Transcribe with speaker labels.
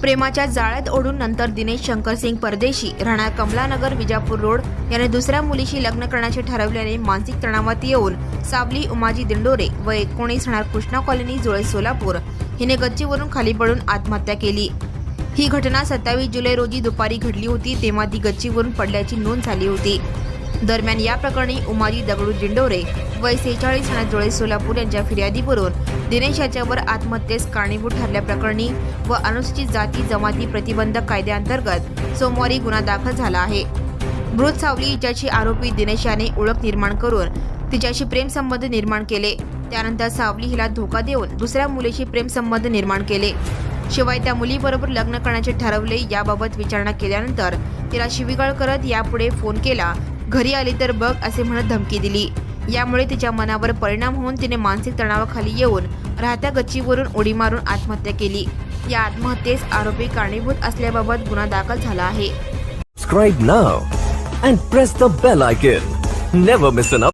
Speaker 1: प्रेमाच्या जाळ्यात ओढून नंतर दिनेश शंकरसिंग परदेशी राहणार कमलानगर विजापूर रोड. याने दुसऱ्या मुलीशी लग्न करण्याचे ठरवल्याने मानसिक तणावात येऊन सावली उमाजी दिंडोरे व एकोणीस राहणार कृष्णा कॉलनी जुळे सोलापूर. हिने गच्चीवरून खाली पडून आत्महत्या केली. ही घटना सत्तावीस जुलै रोजी दुपारी घडली होती तेव्हा ती गच्चीवरून पडल्याची नोंद झाली होती. दरम्यान या प्रकरणी उमाजी दगडू दिंडोरे वय सेहेचाळीस राहणार जुळे सोलापूर यांच्या फिर्यादीवरून दिनेश याच्यावर आत्महत्येस कारणीभूत ठरल्याप्रकरणी व अनुसूचित जाती जमाती प्रतिबंधक कायद्याअंतर्गत सोमवारी गुन्हा दाखल झाला आहे. मृत सावली हिच्याची आरोपी दिनेश याने ओळख निर्माण करून तिच्याशी प्रेमसंबंध निर्माण केले. त्यानंतर सावली हिला धोका देऊन दुसऱ्या मुलीशी प्रेमसंबंध निर्माण केले. शिवाय त्या मुलीबरोबर लग्न करण्याचे ठरवले याबाबत विचारणा केल्यानंतर तिला शिवीगाळ करत यापुढे फोन केला घरी आली तर बघ असे म्हणत धमकी दिली. यामुळे तिच्या मनावर परिणाम होऊन तिने मानसिक तणावाखाली येऊन राहत्या गच्चीवरून उडी मारून आत्महत्या केली. या आत्महत्येस आरोपी कारणीभूत असल्याबाबत गुन्हा दाखल झाला आहे.
Speaker 2: Subscribe now